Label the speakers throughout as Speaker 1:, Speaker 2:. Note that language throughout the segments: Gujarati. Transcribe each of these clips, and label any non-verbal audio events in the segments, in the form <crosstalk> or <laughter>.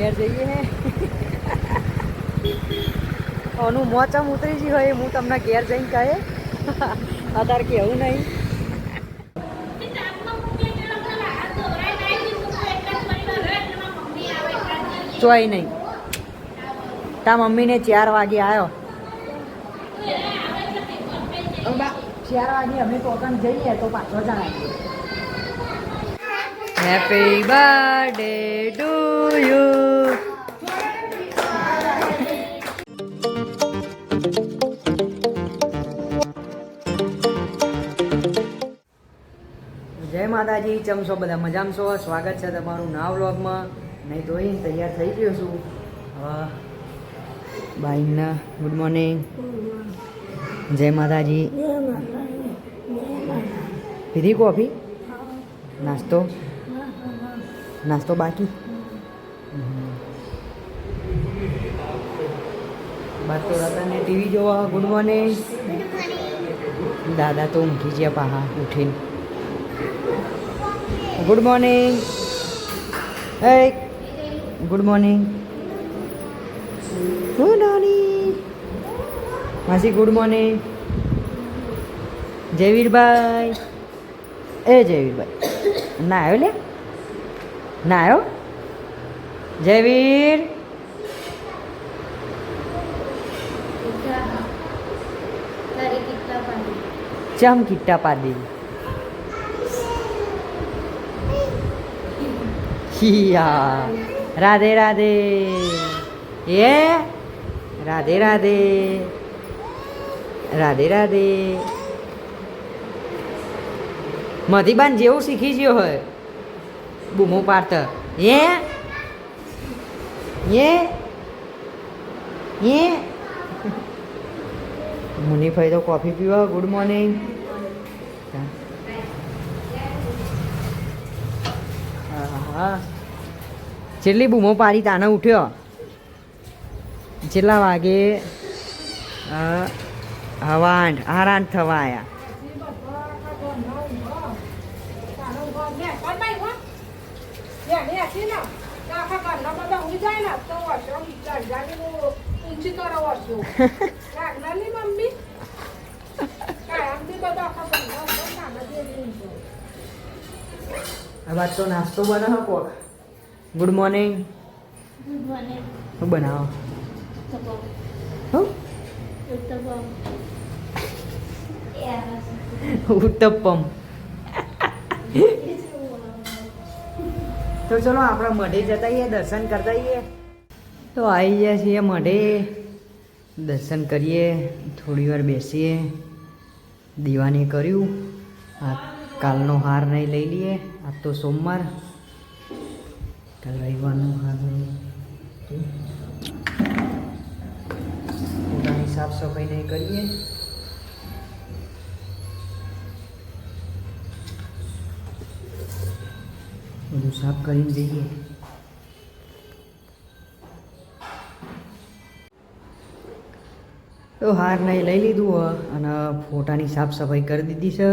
Speaker 1: ઘેર જઈએ. આનું મોચમ ઉતરી ગયું હોય હું તમને ઘેર જઈને કહે. અત્યારે કેવું નહીં. ચોય નહીં. તા મમ્મીને ચાર વાગે આવ્યો ચાર વાગે અમે કોકણ જઈએ તો પાછો જણાવીએ હેપી બર્થડે ટુ યુ માતાજી છો? બધા મજામાં છો? સ્વાગત છે તમારું નવા વ્લોગમાં. નહીં તો અહીં તૈયાર થઈ ગયો છું. બાઈના ગુડ મોર્નિંગ. જય માતાજી. પીધી કોફી? નાસ્તો? નાસ્તો બાકી? તો રતનને ટીવી જોવા. Good morning. દાદા તો ઊંઘી ગયા પાહા ઉઠીને. ગુડ મોર્નિંગ હે ગુડ મોર્નિંગ ગુડ મોર્નિંગ માસી ગુડ મોર્નિંગ જયવીરભાઈ એ જયવીરભાઈ ના આવ્યો લે ના આવ્યો જયવીર ચમ કિટ્ટા પાડી હિયા. રાધે રાધે. એ રાધે રાધે. રાધે રાધે. મધીબાન જેવું શીખી ગયો હોય બૂમો પાર્થર એ એ એ મુનિભાઈ તો કોફી પીવા ગુડ મોર્નિંગ હા. છેલ્લી બૂમો પાડી તાને ઉઠ્યો. છેલ્લા વાગે હવા આઠ આઠ થવા આવ્યા આ વાત તો નાસ્તો બનાવો કોક. ગુડ મોર્નિંગ શું બનાવો? હું? ઉત્તપમ. તો ચલો આપણે મઢે જતા આવીએ દર્શન કરતા આવીએ તો આવી ગયા છીએ મઢે. દર્શન કરીએ થોડી વાર બેસીએ. દીવાની કર્યું. આ કાલનો હાર નહીં લઈ લઈએ. આજ તો સોમવાર. કાલ રવિવારનો હાર નહીં પોતાની સાફ સફાઈ નહીં કરીએ. બધું સાફ કરીને જઈએ. તો હાર નહીં લઈ લીધું અને ફોટાની સાફ સફાઈ કરી દીધી છે.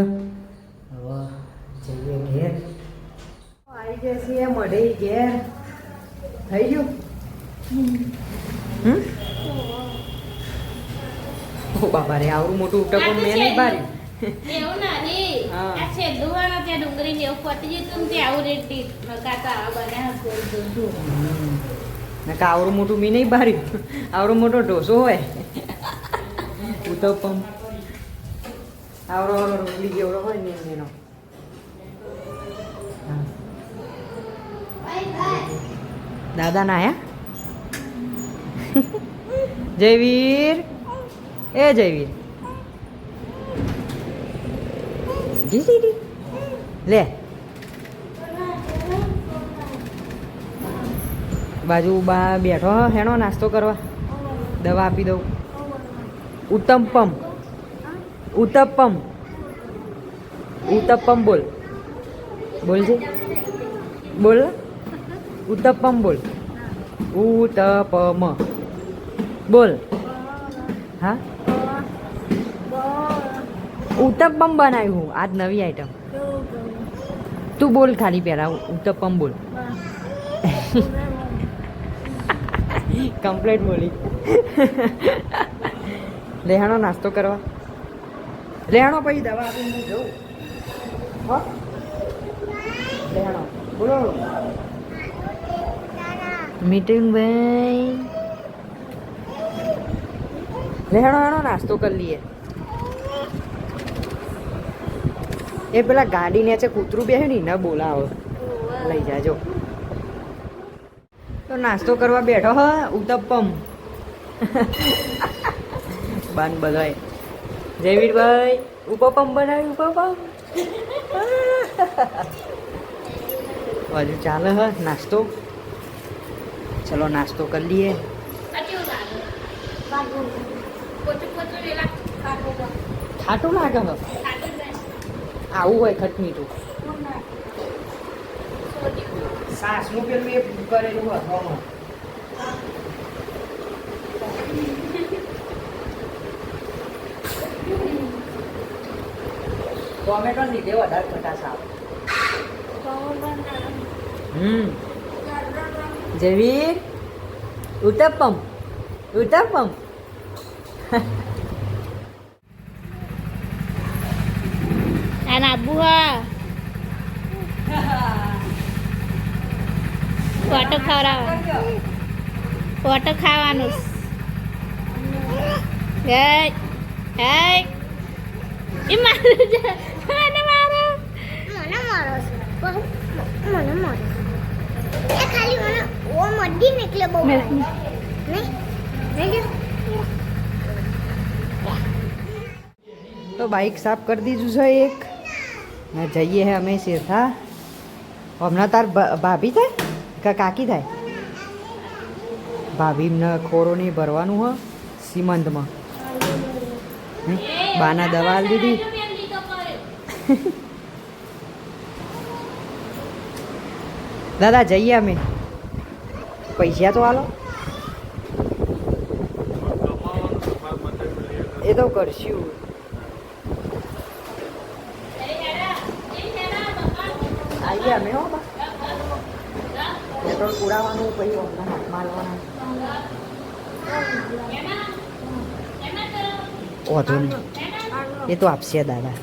Speaker 1: જઈએ ઘેર આવી ગયા છીએ મઢે ઘેર. થઈ ગયું? ઓ બાપા રે આવડું મોટું ઉટકો મેં નહીં બાર્યું
Speaker 2: એવું. આ છેલ્લું વાળા ત્યાં ડુંગળી ને એવું જતું ને આવું રેતી કાકા આ.
Speaker 1: નકા આવડું મોટું મી નહીં બાર્યું આવડો મોટો ઢોસો હોય. ઉત્તપમ. આવડો આવડો રોટલી જેવડો હોય ને એનો. દાદા ના આયા જયવીર. એ જયવીર. લે. બાજુ બા બેઠો હેણો, નાસ્તો કરવા. દવા આપી દઉં. ઉત્તમપમ ઉત્તપમ. ઉત્તપમ બોલ. બોલ છે બોલ. ઉત્તપમ બોલ. ઉત્તપમ. બોલ. હા? ઉત્તપમ બનાવ્યું હું. આજ નવી આઈટમ તું બોલ ખાલી પહેલા. ઉત્તપમ બોલ. કમ્પ્લેટ બોલી. લેહાણો નાસ્તો કરવા. લેહાણો પછી દવા આપીને હું હો? લેહાણો બોલો. મીટિંગભાઈ લેણો એનો નાસ્તો કરી લઈએ. એ પેલા ગાડી ને છે, કૂતરું બેહ્યું ને ના બોલાવો. લઈ જાજો. તો નાસ્તો કરવા બેઠો હ ઉત્તપમ બાન બધાય. જયવીરભાઈ ઉપપમ બનાવ્યું ઉપપમ હજુ ચાલે હ, નાસ્તો. ચલો નાસ્તો કરી લઈએ.
Speaker 2: ખાટું
Speaker 1: લાગે આવું હોય ખટ મીઠું. સાસનું પેલું એ કરેલું હોય. હવામાં. ટોમેટો લીધે વધારે ખટાશ આવે. હમ. જયવીર ઉત્તપમ ઉત્તપમ
Speaker 2: આ નાબુ હા ફોટો ખવડાવવાનો ફોટો ખાવાનું હે હે એ મારું છે મને મારો
Speaker 3: મને મારો છે બહુ મડી નીકળે બહુ
Speaker 1: તો બાઇક સાફ કરી દીધું છે એક. ને જઈએ હે અમે શેરથા. હમણાં તાર ભાભી થાય? કે કાકી થાય? ભાભીને ખોરો નહીં ભરવાનું હ સીમંતમાં? બાના દવા દીધી. <laughs> દાદા જઈએ અમે. પૈસા તો હાલો એ તો કરશું આવીએ અમે હો પેટ્રોલ પૂરાવાનું પછી હાથમાં હાલવાના વાંધો નહીં એ તો આપશે દાદા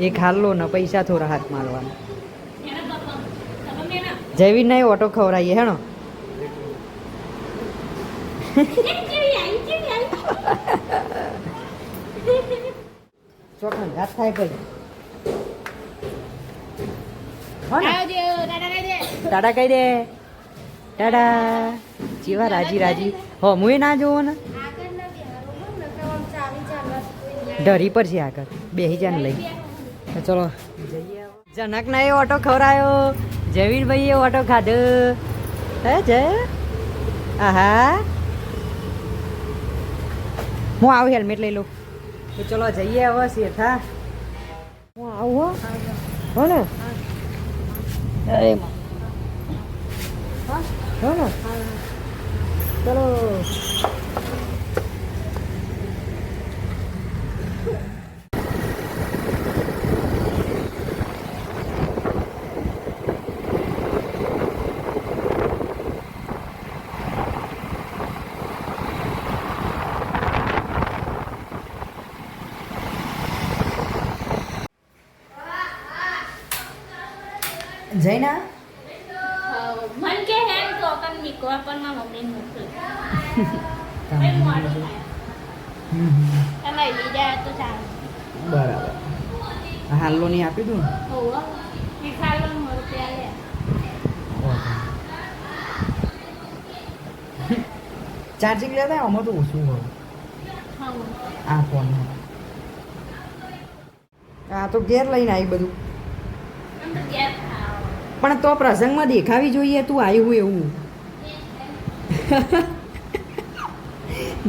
Speaker 1: એ ખાલ્લો ને પૈસા થોડા હાથ હાલવાના જયવીર નહીં ઓટો ખવડાવીએ હેણો. ચોખા ઘાત થાય ભાઈ. ટાટા કહી દે. ટાટા જીવા રાજી રાજી. હો હું ના જોવો ને. ઢરી પર છે આગળ. બે હજાર લઈ. ચલો. જનક ના એ ઓટો ખવડાયો. જયવીરભાઈ એ ઓટો ખાધો. હે, જય. આહા. હું આવું હેલ્મેટ લઈ લઉં. તો ચલો જઈએ હવે શેઠા હું આવું હો. ને? અરે. હો ને? ચલો. જૈના
Speaker 2: મન કે હે તો કન નીકળવા પણ માં મમ્મી મોકલી
Speaker 1: હમ હમ.
Speaker 2: તમે લીધા તો ચાલ.
Speaker 1: બરાબર. હાલો ની આપી દઉં ને?
Speaker 2: હોવ શીખાડો રૂપિયા લે.
Speaker 1: ચાર્જિંગ લેતા આમાં તો ઓછું હોય.
Speaker 2: હા
Speaker 1: આ ફોન આ તો ઘેર લઈને આવી બધું. પણ તો પ્રસંગમાં દેખાવી જોઈએ તું આવ્યું એવું.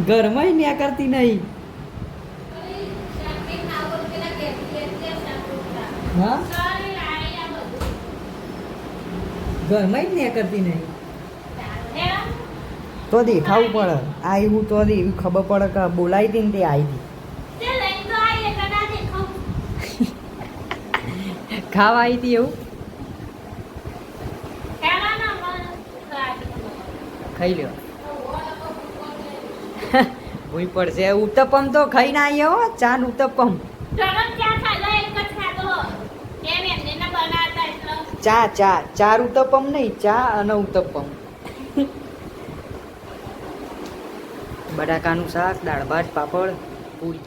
Speaker 1: ઘરમાં ન્યા કરતી નહીં. હા? ઘરમાં જ ન્યા કરતી નહીં. તો દેખાવું પડે. આવ્યું તો એવી ખબર પડે કે બોલાવી હતી ને તે આવી હતી ખાવા આવી હતી એવું? ખાઈ લ્યો. ભૂઈ પડશે. ઉત્તપમ તો ખાઈને આવીએ હો. ચાન ઉત્તપમ.
Speaker 2: ના
Speaker 1: ચા ચા. ચાર ઉત્તપમ નહીં ચા અને ઉત્તપમ. બટાકાનું શાક દાળ ભાત પાપડ પૂરી.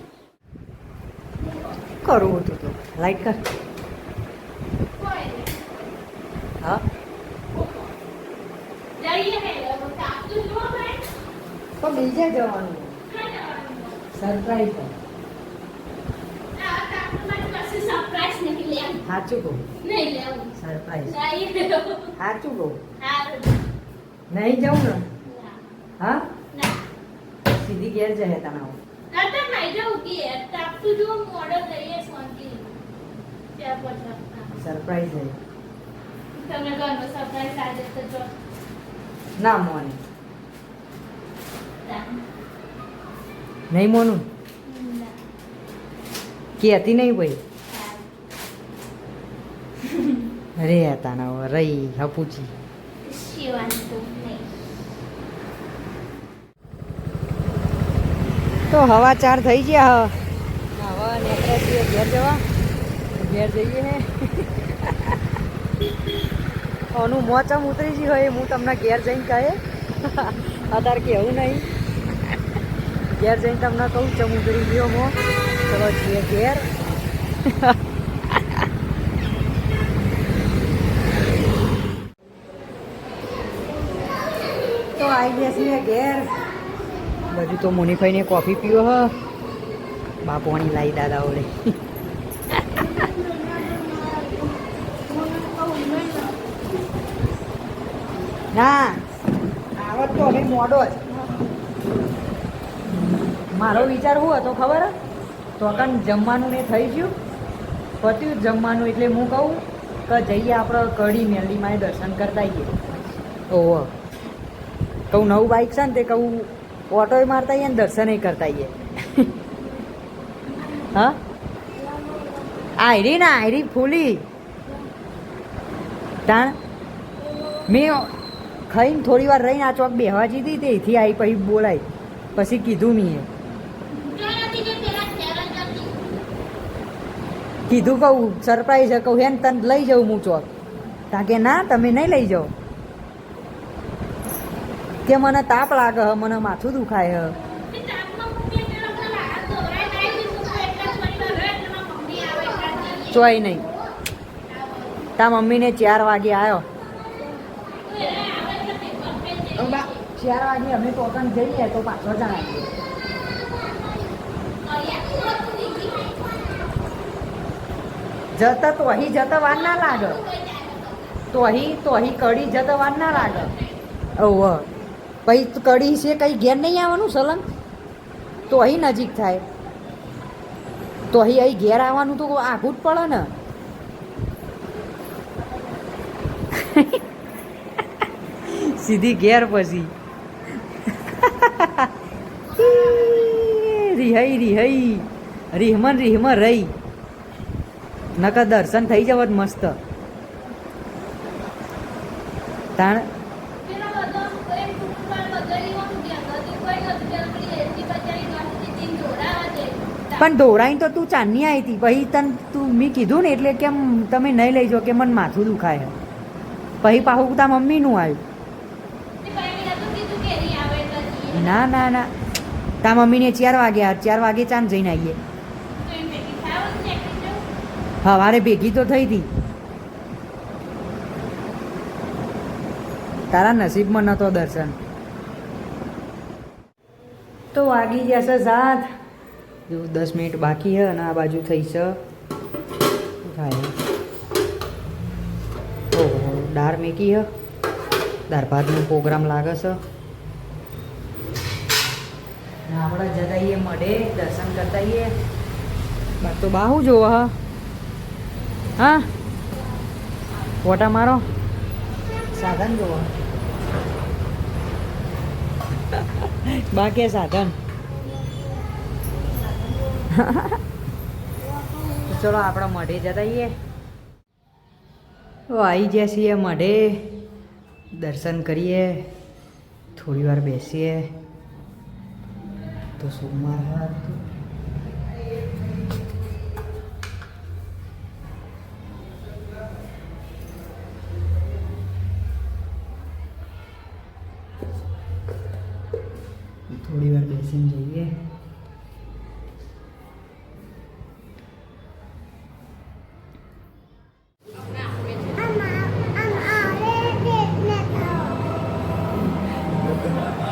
Speaker 1: કરવું હતું તો. લાઈટ કર હા
Speaker 2: જઈએ હે તાપતું જુઓ ભાઈ
Speaker 1: તો બીજે જવાનું સરપ્રાઈઝ સાચું કહું
Speaker 2: નહીં લેવું
Speaker 1: સરપ્રાઈઝ સાચું કહું. નહીં જવું ને. હા. સીધી ઘેર જશે તને
Speaker 2: ના તો નહીં જવું કે તાપતું જુઓ મોડો જઈએ શાંતિ ત્યાં પછી
Speaker 1: સરપ્રાઈઝ ના મોને. નહીં મોનું?
Speaker 2: કે
Speaker 1: કહેતી નહીં ભાઈ. અરે તાના રહી હપુચી
Speaker 2: તો
Speaker 1: હવા ચાર થઈ ગયા હવા નેકળ્યા છીએ ઘેર જવા. ઘેર જઈએ ને મોચમ ઉતરી ગઈ હોય હું તમને ઘેર જઈને કહે. <laughs> અત્યારે કેવું નહીં. ઘેર જઈને તમને કહું ચમ કરી ગયો મો ચલો છીએ ઘેર. તો આવી ગયા છીએ ઘેર. બધું તો મુનીભાઈને કોફી પીવો હ. બાપોની લાવી દાદા ઓળે ના. આવત તો હવે મોડો જ. મારો વિચાર હું હતો ખબર? તો કન જમવાનું ને થઈ ગયું. પત્યું જમવાનું એટલે હું કહું કે જઈએ આપણે કઢી મેરડીમાં દર્શન કરતા આવીએ. ઓહો. કહું નવું બાઇક છે ને તે કહું ઓટોય મારતા આવીએ ને દર્શનય કરતા આવીએ. હા? આયરી ના આયરી ફૂલી. તાણ? મેં ખાઈને થોડી વાર રહીને આ ચોક બેહવા જીધી તેથી આવી પછી બોલાય. પછી કીધું મેં
Speaker 2: જો નથી જે પેલા ઘેર જ હતી.
Speaker 1: કીધું કહું સરપ્રાઈઝ કહું હેન તને લઈ જાઉં હું ચોક તા કે ના તમે નહીં લઈ જાઓ કે મને તાપ લાગે હ મને માથું દુખાય હ. ચોય નહીં તા મમ્મીને ચાર વાગે આવ્યો. ચાર વાગે અમે ટોકન જઈએ તો પાછો જણાવીએ
Speaker 2: અહીંયા તો હતું દીદી.
Speaker 1: જતા તો અહીં જતા વાર ના લાગે. તો અહીં તો અહીં કડી જતા વાર ના લાગે. ઓવ પછી કડી છે કંઈ ઘેર નહીં આવવાનું સલંગ? તો અહીં નજીક થાય. તો અહીં અહીં ઘેર આવવાનું તો આઘું જ પડે ને. <laughs> સીધી ઘેર પછી. <laughs> રિહાઈ રિહાઈ. રિહમન રિહમ રહી. નકર દર્શન થઈ જવત મસ્ત તાણ. પણ દોડાઈને તો તું ચાંદની આવી હતી પછી તને તું મેં કીધું ને એટલે કેમ તમે નહીં લઈ જાઓ કે મને માથું દુખાય પછી પાછું તાર મમ્મીનું આવ્યું. ના ના ના તાર મમ્મીને ચાર વાગે ચાર વાગે ચાંદ જઈને આવીએ
Speaker 2: તો એમ ભેગી થાવ ને એટલે જવું.
Speaker 1: સવારે ભેગી તો થઈ હતી તારા નસીબમાં નહોતો દર્શન. તો વાગી જશે સાત. જો દસ મિનિટ બાકી છે અને આ બાજુ થઈ છે. ઓહો દાળ મેકી હ? દાળ ભાતનો પ્રોગ્રામ લાગે છે. ને આપણે જતાઈએ મળે દર્શન કરતા બાર તો બાહુ જોવો હા. હા? ફોટા મારો. સાધન જોવો. બાકી સાધન. ચલો આપણે મઢે જતા આવીએ આવી જઈએ છીએ મઢે. દર્શન કરીએ. થોડી વાર બેસીએ. તો સોમવાર હતું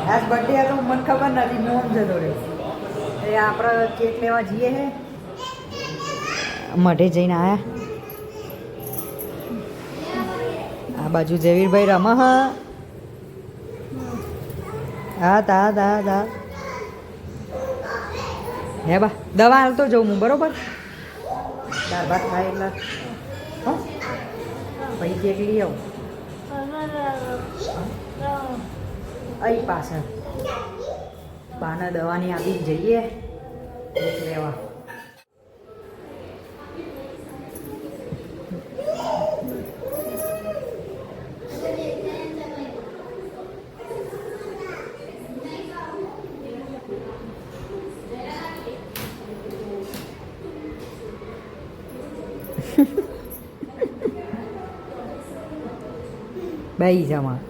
Speaker 1: આજ બર્થડે હતો મને ખબર નથી નોમ જતો રહ્યો એ આપણે કેક લેવા જઈએ હે. મઢે જઈને આયા. આ બાજુ ઝવીરભાઈ રમા હા. હા તા તા તા. હે બા દવા હાલતો જઉં હું બરોબર? દાળ ભાત ખાય એટલે. પછી કેક લઈ આવું. અહીં પાછળ. બાના દવાની આપી જઈએ. લેવા. <laughs> બેઈ જમા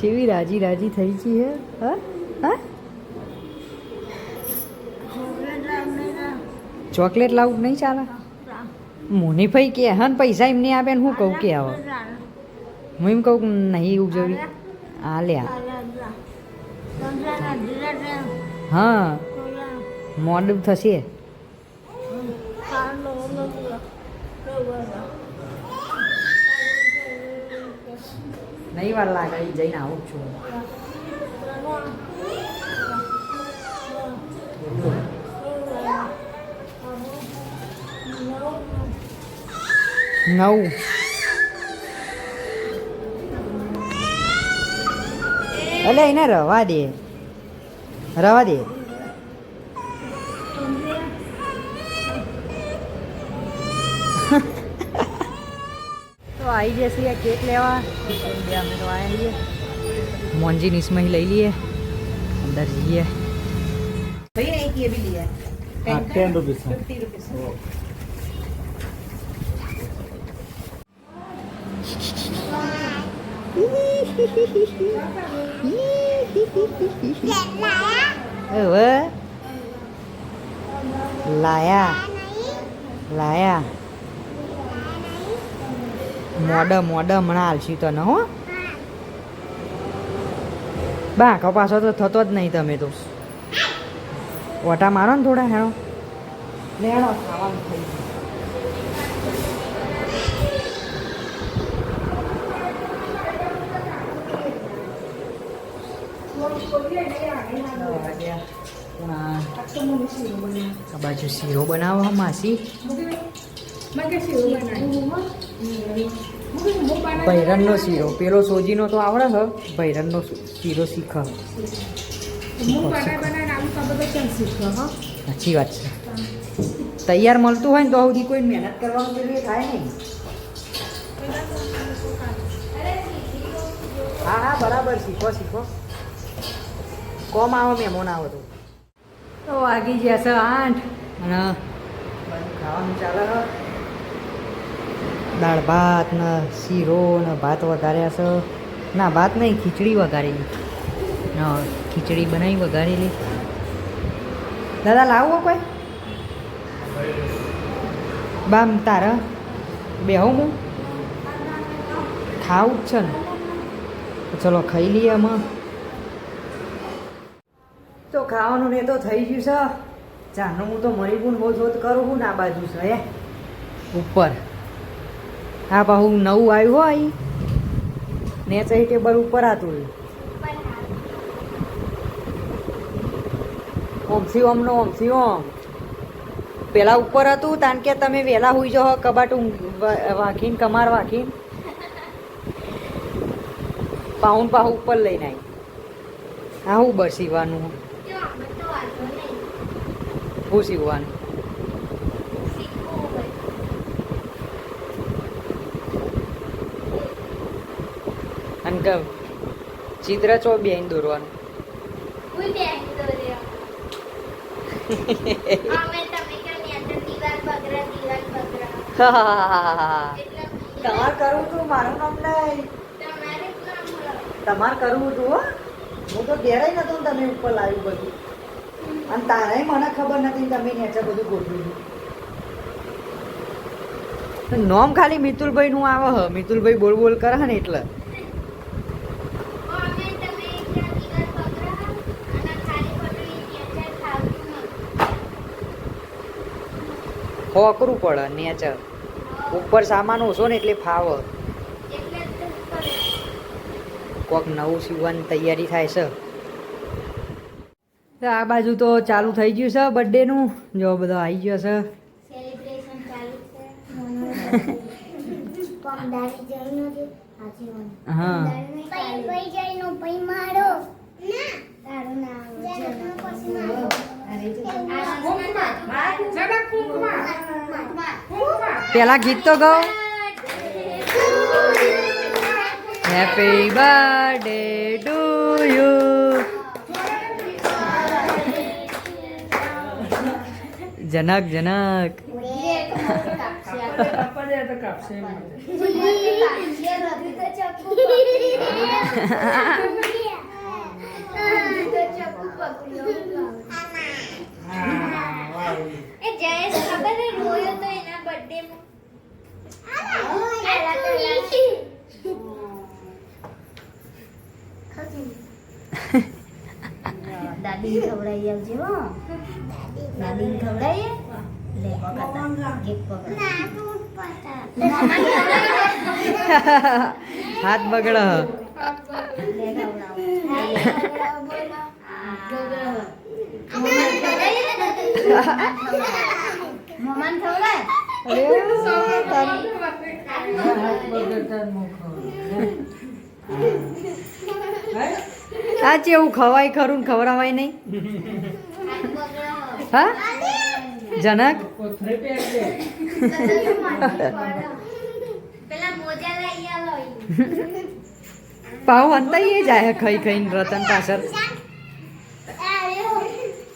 Speaker 1: જેવી રાજી રાજી થઈ છે હે? હા? હા? ચોકલેટ લાવું નહીં ચાલે? મુનિફાઈ કે, હા પૈસા પૈસા નહીં આપે ને હું કહું કે આવો. હું એમ કહું નહીં ઉજવી આ લ્યા હા. મોડું થશે. નહીં વાર લાગે એ જઈને આવું છું. નવ. એટલે એને રવા દે. રવા દે. આવી ગયા છે કેક લેવા. બે અમે તો આવ્યા છીએ મોનજી નિસ્મહી લઈ લઈએ. અંદર જઈએ ભૈયા લાયા. લાયા. મોડા મોડા હમણાં આલશી ન હો. બા, આખો પાછો તો થતો જ નહીં તમે તો. ઓટા મારો ને થોડા હેણો. લેણો ખાવાનું થઈ. આ બાજુ શીરો બનાવો, માસી. ભૈરનનો શીરો. પેલો સોજીનો તો આવડે હ ભૈરનનો શીરો શીખ. સાચી વાત છે. તૈયાર મળતું હોય ને તો સુધી કોઈ મહેનત કરવાનું જરૂરી થાય નહીં હા હા બરાબર શીખો શીખો. કોમ આવો મહેમાન આવો તો. તો વાગી ગયા છે આઠ. અને બધું ખાવાનું ચાલે છે દાળ ભાત, ને શીરો, ને ભાત વઘાર્યા છે. ના, ભાત નહીં, ખીચડી વઘારેલી. ખીચડી બનાવી વઘારેલી. દાદા, લાવો કોઈ? બામ, તારા બે હું? ખાવું જ છે ને. ચલો, ખાઈ લઈએ એમાં તો ખાવાનું ને તો થઈ ગયું છે. ચાનું હું તો મળી પણ શોધ કરું છું ને બાજુ છે, હે? ઉપર. હા બાહુ નવું આવ્યું હોય ને ચઈ ટેબલ ઉપર હતું ઓમસી ઓમનો ઓમસી ઓમ પેલા ઉપર હતું તાન કે તમે વહેલા હોઈ જાઓ કબાટ વાંખીને કમાર વાંખીને પાઉન પાહુ ઉપર લઈને આવી હા હું બસ સીવાનું હું સીવવાનું અને ક- ચિત્ર ચો દોરવાનું?
Speaker 2: દીવાલ બગરા એટલે <laughs>
Speaker 1: તમારે કરવું હતું મારું નામ નહીં
Speaker 2: તમારે
Speaker 1: કરવું હતું હો. તો ઘેરાય નતો તમે ઉપર લાવ્યું બધું. અને તારે મને ખબર નથી તમે નીચે બધું ગોઠવ્યું નોમ ખાલી મિતુલભાઈ નું આવે હ. મિતુલભાઈ બોલ બોલ કરે ને એટલે
Speaker 2: અમે તમે ત્યાં દીવાલ બગરા અને ખાલી પટલી ત્યાં ખાવું
Speaker 1: હોકરું પડે નેચર. ઉપર સામાન ઓછો ને એટલે ફાવ. કોક નવું સીવવાની તૈયારી થાય છે. આ બાજુ તો ચાલુ થઈ ગયું છે બર્થડે નું. જો બધો આવી ગયો છે. હા. પેલા ગીત તો ગાઓ. Happy birthday to you Janak Janak. <laughs> <laughs> <laughs>
Speaker 2: એ જયેશ ખબર હે રોયો તો એના બર્થડે માં.
Speaker 4: દાદી ખવડાવી આવજે હો. દાદી ખવડાવીએ? લે પકડતા કેક પકડ
Speaker 1: હાથ બગડ.
Speaker 4: એવું
Speaker 1: આ ચેવું ખવાય ખરું ખવડાવાય નહીં? હા? જનક? પાઉ અંતાઈ જાય ખાઈ ખાઈને રતન પાછળ.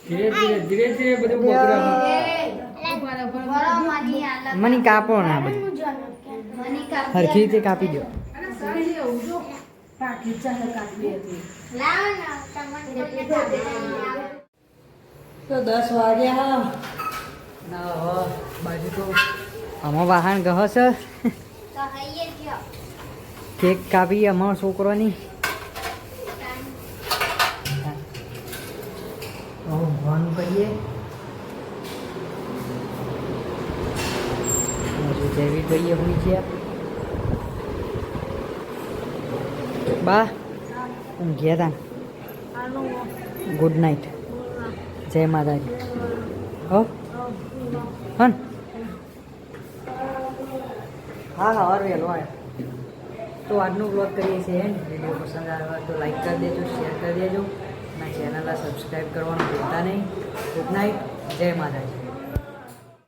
Speaker 5: ધીરે ધીરે ધીરે ધીરે બધું બગડે
Speaker 2: વરો માની
Speaker 1: કાપો ના બધું. હરખી રીતે કાપી દો.
Speaker 4: પાકી ચાલે કાપી હતી
Speaker 2: લાવો ના તમને કોઈને કાપી
Speaker 1: તો દસ વાગ્યા ના બાજુ તો આમાં વાહન ગહ છે કેક કાપી અમારો છોકરોની ઊંઘવાનું કરીએ હજુ જેવી કરીએ હું ગયા બા ઊંઘ્યા તા ગુડ નાઇટ જય માતાજી. હો? હન? હા હા વેલો આવ્યો તો આજનો બ્લોગ કરીએ છીએ એન્ડ વીડિયો પસંદ આવ્યો તો લાઈક કરી દેજો શેર કરી દેજો. અને ચેનલને સબસ્ક્રાઈબ કરવાનું ભૂલતા નહીં. ગુડ નાઇટ જય માતાજી.